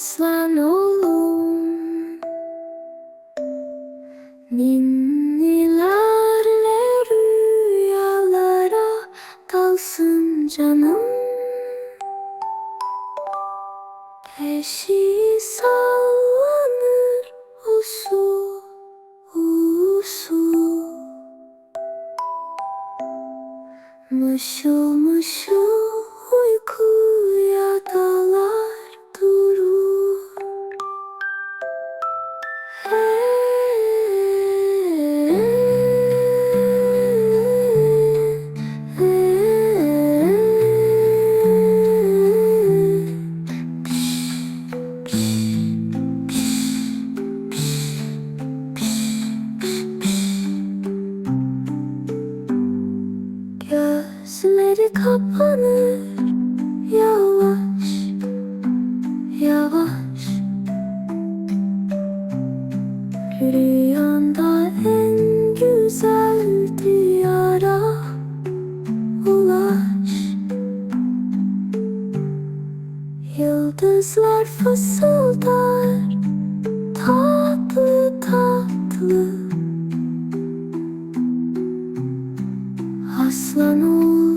aslan oğlum. Ninnilerle rüyalara kalsın canım. Eşi sallanır usul usul Mışıl mışıl kapanır. Yavaş Yavaş. Rüyanda en güzel diyara Ulaş. Yıldızlar fısıldar Tatlı tatlı. Aslan olur